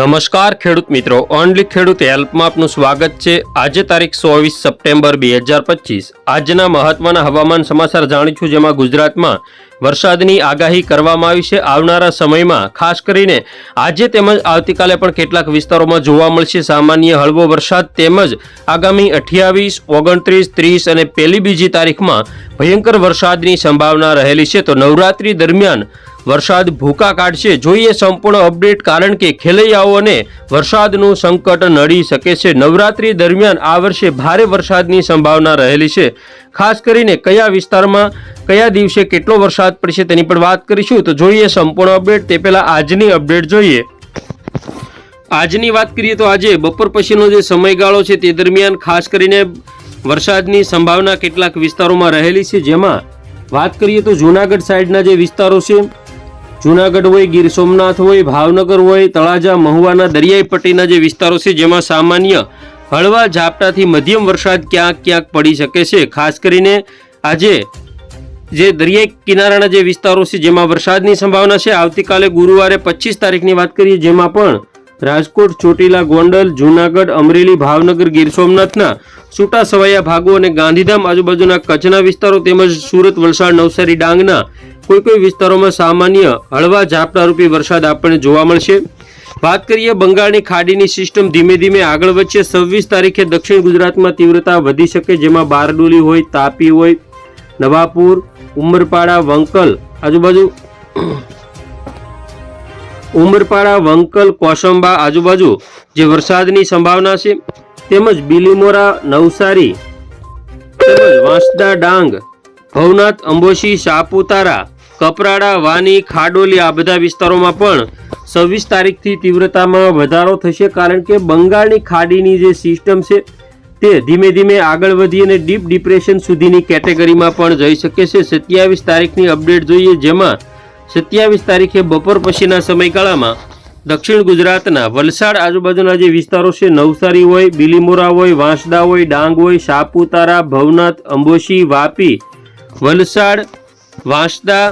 નમસ્કાર ખેડૂત મિત્રો. ઓનલી ખેડૂત હેલ્પમાં આપનું સ્વાગત છે. આજે તારીખ ચોવીસ સપ્ટેમ્બર બે હજાર પચીસ. આજના મહત્વના હવામાન સમાચાર જાણીશું, જેમાં ગુજરાતમાં વરસાદની આગાહી કરવામાં આવી છે. આવનારા સમયમાં, ખાસ કરીને આજે તેમજ આવતીકાલે પણ કેટલાક વિસ્તારોમાં જોવા મળશે સામાન્ય હળવો વરસાદ તેમજ આગામી અઠ્યાવીસ, ઓગણત્રીસ, ત્રીસ અને પહેલી બીજી તારીખમાં ભયંકર વરસાદની સંભાવના રહેલી છે. તો નવરાત્રી દરમિયાન વરસાદ ભૂકા કાઢશે. જોઈએ સંપૂર્ણ અપડેટ, કારણ કે ખેલૈયાઓને વરસાદનું સંકટ નડી શકે છે. નવરાત્રી દરમિયાન આ વર્ષે ભારે વરસાદની સંભાવના રહેલી છે. ખાસ કરીને કયા વિસ્તારમાં, કયા દિવસે કેટલો વરસાદ પડશે તેની પણ વાત કરીશું. તો જોઈએ સંપૂર્ણ અપડેટ, તે પહેલાં આજની અપડેટ જોઈએ. આજની વાત કરીએ તો આજે બપોર પછીનો જે સમયગાળો છે તે દરમિયાન ખાસ કરીને વરસાદની સંભાવના કેટલાક વિસ્તારોમાં રહેલી છે. જેમાં વાત કરીએ તો જૂનાગઢ સાઈડના જે વિસ્તારો છે જૂનાગઢ હોય, ગીર સોમનાથ હોય, ભાવનગર હોય, તળાજા, મહુવાના, દરિયાઈ પટ્ટીના જે વિસ્તારો છે, જેમાં સામાન્ય હળવા ઝાપટાથી મધ્યમ વરસાદ ક્યાંક ક્યાંક પડી શકે છે. ખાસ કરીને આજે જે દરિયાઈ કિનારાના જે વિસ્તારો છે, જેમાં વરસાદની સંભાવના છે, આવતીકાલે ગુરુવારે પચીસ તારીખની વાત કરીએ, જેમાં પણ રાજકોટ, ચોટીલા, ગોંડલ, જૂનાગઢ, અમરેલી, ભાવનગર, ગીર સોમનાથના છૂટા સવાયા ભાગો અને ગાંધીધામ આજુબાજુના કચ્છના વિસ્તારો તેમજ સુરત, વલસાડ, નવસારી, ડાંગના કોઈ કોઈ વિસ્તારોમાં સામાન્ય હળવા ઝાપટારૂપી વરસાદ આપણને જોવા મળશે. વાત કરીએ બંગાળની ખાડીની સિસ્ટમ ધીમે ધીમે આગળ વધશે. છવ્વીસ તારીખે દક્ષિણ ગુજરાતમાં તીવ્રતા વધી શકે, જેમાં બારડોલી હોય, તાપી હોય, નવાપુર, ઉમરપાડા, વંકલ, આજુબાજુ ઉમરપાડા, વંકલ, કોસંબા, આજુબાજુ જે વરસાદની સંભાવના છે, તેમજ બિલીમોરા, નવસારી, તેમજ વાંસદા ડાંગ, ભવનાથ, અંબોશી, સાપુતારા કપરાડા, વાની, ખાડોલી આ બધા વિસ્તારોમાં પણ છવ્વીસ તારીખથી તીવ્રતામાં વધારો થશે કારણ કે બંગાળની ખાડીની જે સિસ્ટમ છે તે ધીમે ધીમે આગળ વધી અને ડીપ ડિપ્રેશન સુધીની કેટેગરીમાં પણ જઈ શકે છે. સત્યાવીસ તારીખની અપડેટ જોઈએ જેમાં સત્યાવીસ તારીખે બપોર પછીના સમયગાળામાં દક્ષિણ ગુજરાતના વલસાડ આજુબાજુના જે વિસ્તારો છે, નવસારી હોય, બિલીમોરા હોય, વાંસદા હોય, ડાંગ હોય, સાપુતારા, ભવનાથ, અંબોશી, વાપી, વલસાડ, વાંસદા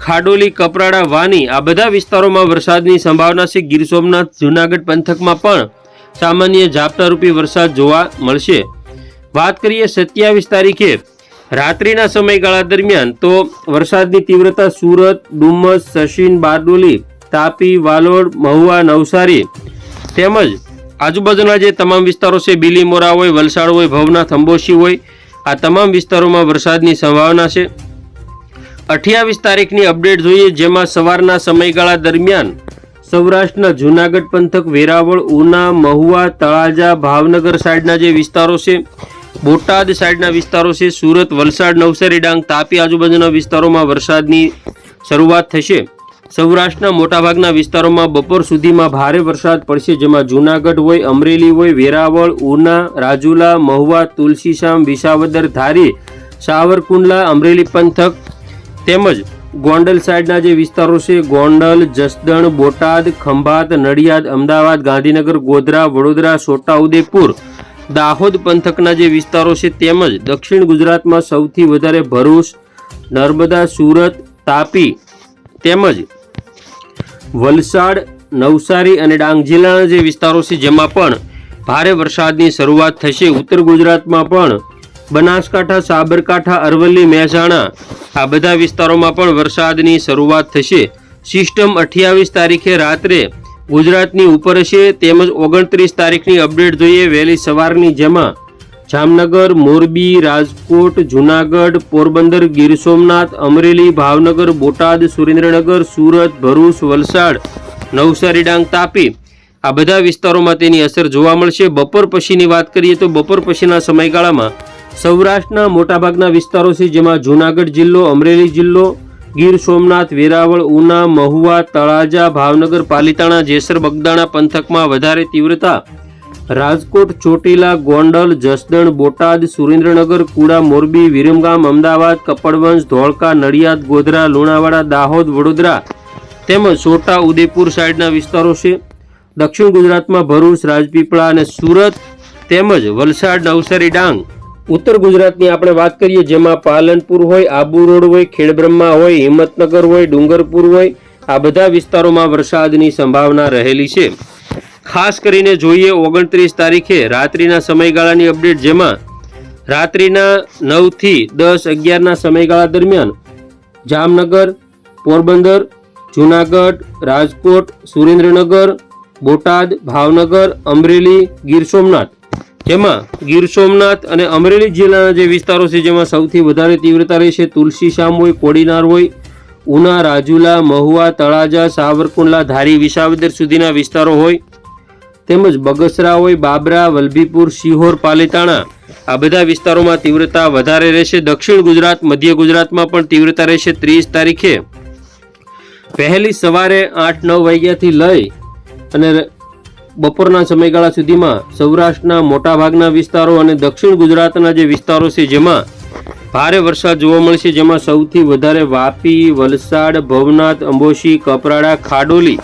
ખાડોલી, કપરાડા, વાની આ બધા વિસ્તારોમાં વરસાદની સંભાવના છે. ગીર સોમનાથ, જૂનાગઢ પંથકમાં પણ સામાન્ય ઝાપટારૂપી વરસાદ જોવા મળશે. વાત કરીએ સત્યાવીસ તારીખે. રાત્રિના સમયગાળા દરમિયાન તો વરસાદની તીવ્રતા સુરત, ડુમસ સશીન બારડોલી, તાપી, વાલોડ, મહુવા, નવસારી તેમજ આજુબાજુના જે તમામ વિસ્તારો છે, બિલીમોરા હોય, વલસાડ હોય, ભવનાથ, અંબોશી હોય, આ તમામ વિસ્તારોમાં વરસાદની સંભાવના છે. અઠ્યાવીસ તારીખની અપડેટ જોઈએ, જેમાં સવારના સમયગાળા દરમિયાન સૌરાષ્ટ્રના જૂનાગઢ પંથક, વેરાવળ, ઉના, મહુવા, તળાજા, ભાવનગર સાઈડના જે વિસ્તારો છે, બોટાદ સાઈડના વિસ્તારો છે, સુરત, વલસાડ, નવસારી, ડાંગ, તાપી આજુબાજુના વિસ્તારોમાં વરસાદની શરૂઆત થશે. સૌરાષ્ટ્રના મોટાભાગના વિસ્તારોમાં બપોર સુધીમાં ભારે વરસાદ પડશે, જેમાં જૂનાગઢ હોય, અમરેલી હોય, વેરાવળ, ઉના, રાજુલા, મહુવા, તુલસીશામ, વિસાવદર, ધારી, સાવરકુંડલા, અમરેલી પંથક તેમજ ગોંડલ સાઈડના જે વિસ્તારો છે, ગોંડલ, જસદણ, બોટાદ, ખંભાત, નડિયાદ, અમદાવાદ, ગાંધીનગર, ગોધરા, વડોદરા, છોટાઉદેપુર, દાહોદ પંથકના જે વિસ્તારો છે, તેમજ દક્ષિણ ગુજરાતમાં સૌથી વધારે ભરૂચ, નર્મદા, સુરત, તાપી, તેમજ વલસાડ, નવસારી અને ડાંગ જિલ્લાના જે વિસ્તારો છે, જેમાં પણ ભારે વરસાદની શરૂઆત થશે. ઉત્તર ગુજરાતમાં પણ બનાસકાંઠા, સાબરકાંઠા, અરવલ્લી, મહેસાણા આ બધા વિસ્તારોમાં પણ વરસાદની શરૂઆત થશે. સિસ્ટમ અઠ્યાવીસ તારીખે રાત્રે ગુજરાતની ઉપર હશે તેમજ ઓગણત્રીસ તારીખની અપડેટ જોઈએ વહેલી સવારની જેમાં જામનગર, મોરબી, રાજકોટ, જુનાગઢ, પોરબંદર, ગીર સોમનાથ, અમરેલી, ભાવનગર, બોટાદ, સુરેન્દ્રનગર, સુરત, ભરૂચ, વલસાડ, નવસારી, ડાંગ, તાપી આ બધા વિસ્તારોમાં તેની અસર જોવા મળશે. બપોર પછીની વાત કરીએ તો બપોર પછીના સમયગાળામાં સૌરાષ્ટ્રના મોટાભાગના વિસ્તારો છે, જેમાં જૂનાગઢ જિલ્લો, અમરેલી જિલ્લો, ગીર સોમનાથ, વેરાવળ, ઉના, મહુવા, તળાજા, ભાવનગર, પાલિતાણા, જેસર, બગદાણા પંથકમાં વધારે તીવ્રતા. રાજકોટ, ચોટીલા, ગોંડલ, જસદણ, બોટાદ, સુરેન્દ્રનગર, કુડા, મોરબી, વિરમગામ, અમદાવાદ, કપડવંશ, ધોળકા, નડિયાદ, ગોધરા, લુણાવાડા, દાહોદ, વડોદરા તેમજ છોટા ઉદેપુર સાઈડના વિસ્તારો છે. દક્ષિણ ગુજરાતમાં ભરૂચ, રાજપીપળા અને સુરત તેમજ વલસાડ, નવસારી, ડાંગ ઉત્તર ગુજરાતની આપણે વાત કરીએ, જેમાં પાલનપુર હોય, આબુ રોડ હોય, ખેડબ્રહ્મા હોય, હિંમતનગર હોય, ડુંગરપુર હોય, આ બધા વિસ્તારોમાં વરસાદની સંભાવના રહેલી છે. ખાસ કરીને જોઈએ, ઓગણત્રીસ તારીખે રાત્રિના સમયગાળાની અપડેટ, જેમાં રાત્રિના નવથી દસ અગિયારના સમયગાળા દરમિયાન જામનગર, પોરબંદર, જુનાગઢ, રાજકોટ, સુરેન્દ્રનગર, બોટાદ, ભાવનગર, અમરેલી, ગીર સોમનાથ જેમાં ગીર સોમનાથ અને અમરેલી જિલ્લાના જે વિસ્તારો છે, જેમાં સૌથી વધારે તીવ્રતા રહેશે તુલસીશામ હોય કોડીનાર હોય, ઉના, રાજુલા, મહુવા, તળાજા, સાવરકુંડલા, ધારી, વિસાવદર સુધીના વિસ્તારો હોય, તેમજ બગસરા હોય, બાબરા, વલભીપુર, શિહોર, પાલીતાણા, આ બધા વિસ્તારોમાં તીવ્રતા વધારે રહેશે. દક્ષિણ ગુજરાત, મધ્ય ગુજરાતમાં પણ તીવ્રતા રહેશે. ત્રીસ તારીખે વહેલી સવારે આઠ નવ વાગ્યાથી લઈ અને બપોરના સમયગાળા સુધીમાં સૌરાષ્ટ્રના મોટાભાગના વિસ્તારો અને દક્ષિણ ગુજરાતના જે વિસ્તારો છે, જેમાં ભારે વરસાદ જોવા મળશે, જેમાં સૌથી વધારે વાપી, વલસાડ, ભવનાથ, અંબોશી, કપરાડા, ખાડોલી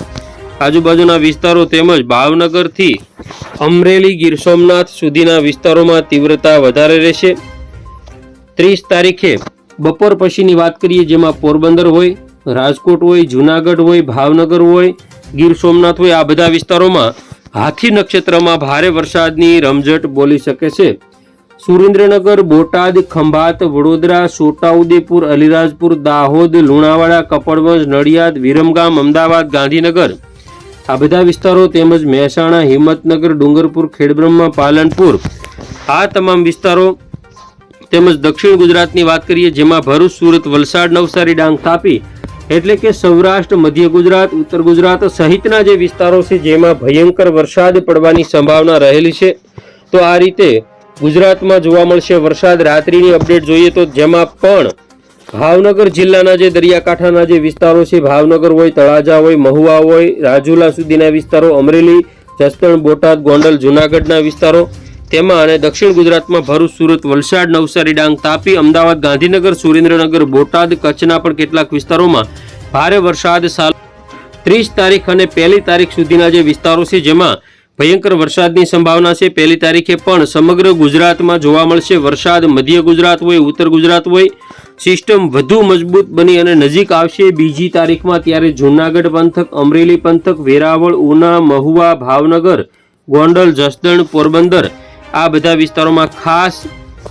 આજુબાજુના વિસ્તારો તેમજ ભાવનગરથી અમરેલી, ગીર સોમનાથ સુધીના વિસ્તારોમાં તીવ્રતા વધારે રહેશે. ત્રીસ તારીખે બપોર પછીની વાત કરીએ, જેમાં પોરબંદર હોય, રાજકોટ હોય, જુનાગઢ હોય, ભાવનગર હોય, ગીર સોમનાથ હોય, આ બધા વિસ્તારોમાં હાથી નક્ષત્રમાં ભારે વરસાદની રમઝટ બોલી શકે છે. સુરેન્દ્રનગર, બોટાદ, ખંભાત, વડોદરા, છોટાઉદેપુર, અલીરાજપુર, દાહોદ, લુણાવાડા, કપડવંજ, નડિયાદ, વિરમગામ, અમદાવાદ, ગાંધીનગર. આ બધા વિસ્તારો તેમજ મહેસાણા, હિંમતનગર, ડુંગરપુર, ખેડબ્રહ્મા, પાલનપુર. આ તમામ વિસ્તારો તેમજ દક્ષિણ ગુજરાતની વાત કરીએ જેમાં ભરૂચ, સુરત, વલસાડ નવસારી ડાંગ તાપી એટલે કે સૌરાષ્ટ્ર, મધ્ય ગુજરાત, ઉત્તર ગુજરાત સહિતના જે વિસ્તારો છે, જેમાં ભયંકર વરસાદ પડવાની સંભાવના રહેલી છે, તો આ રીતે ગુજરાતમાં જોવા મળશે વરસાદ. રાત્રિની અપડેટ જોઈએ તો જેમાં પણ ભાવનગર જિલ્લાના જે દરિયાકાંઠાના જે વિસ્તારો છે, ભાવનગર હોય, તળાજા હોય, મહુવા હોય, રાજુલા સુધીના વિસ્તારો, અમરેલી, જસદણ, બોટાદ, ગોંડલ, જુનાગઢના વિસ્તારો તેમાં અને દક્ષિણ ગુજરાતમાં ભરૂચ, સુરત, વલસાડ, નવસારી, ડાંગ, તાપી, અમદાવાદ, ગાંધીનગર, સુરેન્દ્રનગર, બોટાદ, કચ્છના પણ કેટલાક વિસ્તારોમાં ભારે વરસાદ સાલ ત્રીસ તારીખ અને પહેલી તારીખ સુધીના જે વિસ્તારો છે, જેમાં ભયંકર વરસાદની સંભાવના છે. પહેલી તારીખે પણ સમગ્ર ગુજરાતમાં જોવા મળશે વરસાદ. મધ્ય ગુજરાત હોય, ઉત્તર ગુજરાત હોય, સિસ્ટમ વધુ મજબૂત બની અને નજીક આવશે. બીજી તારીખમાં ત્યારે જૂનાગઢ પંથક, અમરેલી પંથક, વેરાવળ, ઉના, મહુવા, ભાવનગર, ગોંડલ, જસદણ, પોરબંદર આ બધા વિસ્તારોમાં ખાસ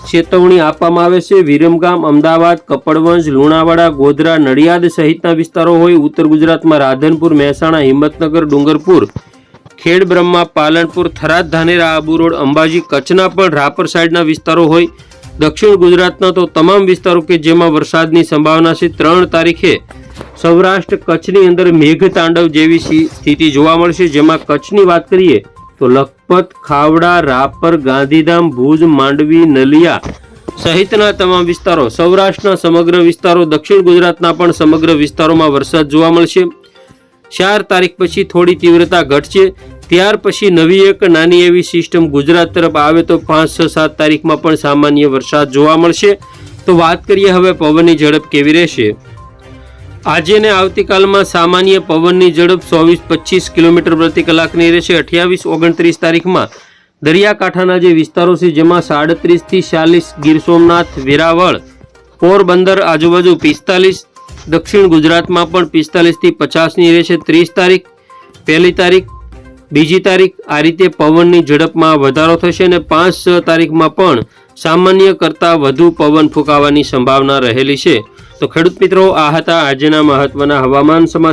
ચેતવણી આપવામાં આવે છે. વિરમગામ, અમદાવાદ, કપડવંજ, લુણાવાડા, ગોધરા, નડિયાદ સહિતના વિસ્તારો હોય ઉત્તર ગુજરાતમાં રાધનપુર, મહેસાણા, હિંમતનગર, ડુંગરપુર ખેડ બ્રહ્મા પાલનપુર, થરાદ, ધાનેરા, આબુ રોડ, અંબાજી, કચ્છના પણ રાપર સાઈડના વિસ્તારો હોય. દક્ષિણ ગુજરાતના તો તમામ વિસ્તારો કે જેમાં વરસાદની સંભાવના છે. ત્રણ તારીખે સૌરાષ્ટ્ર કચ્છની અંદર મેઘતાંડવ જેવી સ્થિતિ જોવા મળશે. જેમાં કચ્છની વાત કરીએ તો લખપત, ખાવડા, રાપર, ગાંધીધામ, ભુજ, માંડવી, નલિયા સહિતના તમામ વિસ્તારો, સૌરાષ્ટ્રના સમગ્ર વિસ્તારો, દક્ષિણ ગુજરાતના પણ સમગ્ર વિસ્તારોમાં વરસાદ જોવા મળશે. ચાર તારીખ પછી થોડી તીવ્રતા ઘટશે. ત્યાર પછી નવી એક નાની એવી સિસ્ટમ ગુજરાત તરફ આવે તો પાંચ છ સાત તારીખમાં પણ સામાન્ય વરસાદ જોવા મળશે. તો વાત કરીએ હવે પવનની ઝડપ કેવી રહેશે? આજે ને આવતીકાલમાં સામાન્ય પવનની ઝડપ ચોવીસ, પચીસ કિલોમીટર પ્રતિ કલાકની રહેશે. અઠ્યાવીસ, ઓગણત્રીસ તારીખમાં દરિયાકાંઠાના જે વિસ્તારો છે, જેમાં સાડત્રીસથી ચાલીસ ગીર સોમનાથ, વેરાવળ, પોરબંદર, આજુબાજુ પિસ્તાલીસ, દક્ષિણ ગુજરાતમાં પણ પિસ્તાલીસથી પચાસની રહેશે. ત્રીસ તારીખ, પહેલી તારીખ, બીજી તારીખ આ રીતે પવનની ઝડપમાં વધારો થશે અને પાંચ, છ તારીખમાં પણ સામાન્ય કરતાં વધુ પવન ફૂંકાવાની સંભાવના રહેલી છે. તો ખેડૂત મિત્રો આ હતા આજના મહત્વના હવામાન સમાચાર.